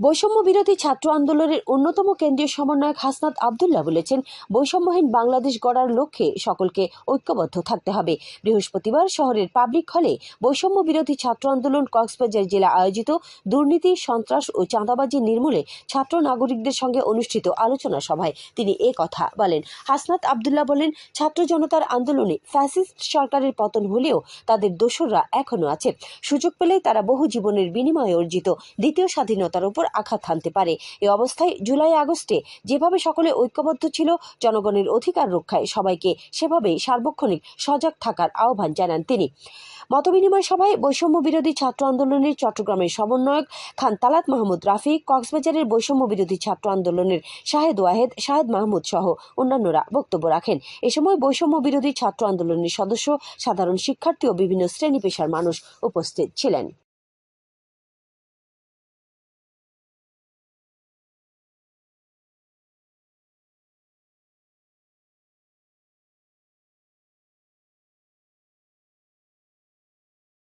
বৈষম্য বিরোধী ছাত্র আন্দোলনের অন্যতম কেন্দ্রীয় সমন্বয়ক হাসনাত আবদুল্লাহ বলেছেন, বৈষম্যহীন বাংলাদেশ গড়ার লক্ষ্যে সকলকে ঐক্যবদ্ধ থাকতে হবে। বৃহস্পতিবার শহরের পাবলিক হলে বৈষম্য বিরোধী ছাত্র আন্দোলন কক্সবাজার জেলা আয়োজিত দুর্নীতি, সন্ত্রাস ও চাঁদাবাজি নির্মূলে ছাত্র নাগরিকদের সঙ্গে অনুষ্ঠিত আলোচনা সভায় তিনি এ কথা বলেন। হাসনাত আবদুল্লাহ বলেন, ছাত্র জনতার আন্দোলনে ফ্যাসিস্ট সরকারের পতন হলেও তাদের দোসররা এখনও আছে। সুযোগ পেলেই তারা বহু জীবনের বিনিময়ে অর্জিত দ্বিতীয় স্বাধীনতার উপর আঘাত হানতে পারে। এ অবস্থায় জুলাই আগস্টে যেভাবে সকলে ঐক্যবদ্ধ ছিল, জনগণের অধিকার রক্ষায় সবাইকে সেভাবেই সার্বক্ষণিক সজাগ থাকার আহ্বান জানান তিনি। মতবিনিময় সভায় বৈষম্য বিরোধী ছাত্র আন্দোলনের চট্টগ্রামের সমন্বয়ক খান তালাত মাহমুদ রাফি, কক্সবাজারের বৈষম্য বিরোধী ছাত্র আন্দোলনের শাহেদ ওয়াহেদ, শাহেদ মাহমুদ সহ অন্যান্যরা বক্তব্য রাখেন। এ সময় বৈষম্য বিরোধী ছাত্র আন্দোলনের সদস্য, সাধারণ শিক্ষার্থী ও বিভিন্ন শ্রেণি পেশার মানুষ উপস্থিত ছিলেন।